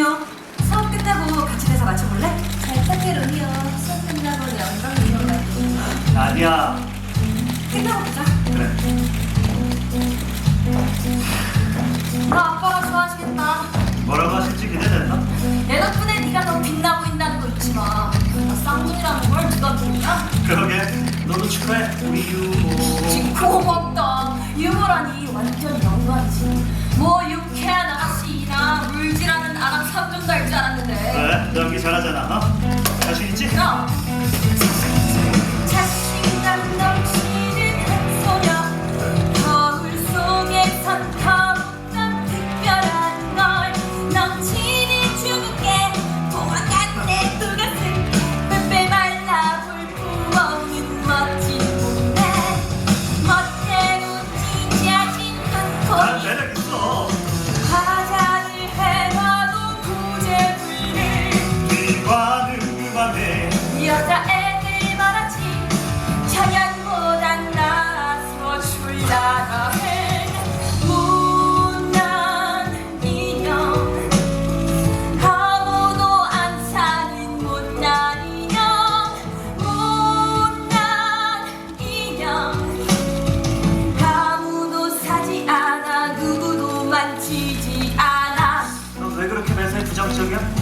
로미오 수업 끝나고 같이 가서 맞춰볼래? 잘 부탁해 로미오 수업 끝나고 영광 이런 거 아니야. 끝나고 보자 그래. 나 아빠가 좋아하시겠다 뭐라고 하실지 기대된다. 내 덕분에 네가 더 빛나 보인다는 거 잊지 마 나 쌍둥이라는 걸 누가 모르냐? 그러게. 너도 축하해. 우리 유모. 지금 고맙다 유머라니 완전 영광이지 뭐 유쾌한 아가씨나 물질하는 아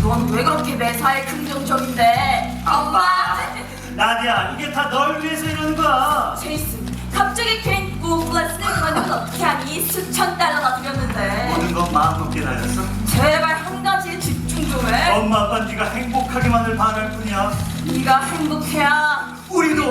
넌 왜 그렇게 매사에 긍정적인데 엄마 나디야, 이게 다 널 위해서 이러는 거야. 제이슨 갑자기 괜히 오브라스를 그만두면 어떻게 하니 수천 달러나 드렸는데 모든 건 마음 먹게 달렸어. 제발 한 가지에 집중 좀 해 엄마 아빠 네가 행복하기만을 바랄 뿐이야. 네가 행복해야 우리도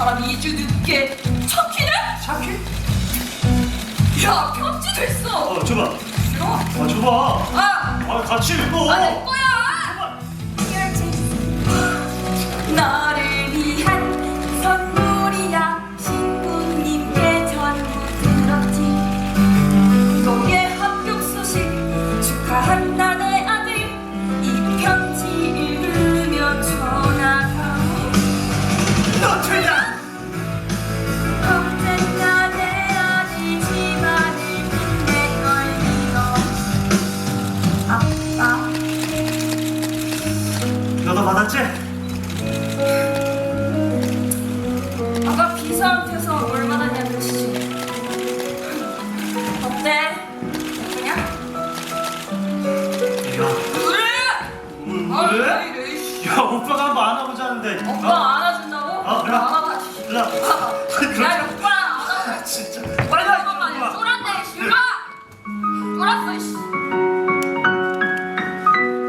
언제나처럼 2주 늦게 척키는? 차키? 야 편지도 있어 어, 줘봐. 싫어 어, 줘봐. 아! 아, 같이 읽어. 아, 내 거야! 받았지? 아까 비서한테서 뭘 받았냐는 뜻이지. 어때? 그냥? 이거. 그래! 아, 왜? 왜 이래. 야, 오빠가 한번 안아보자는데. 오빠 안아준다고? 어. 안아봐지. 일로 와.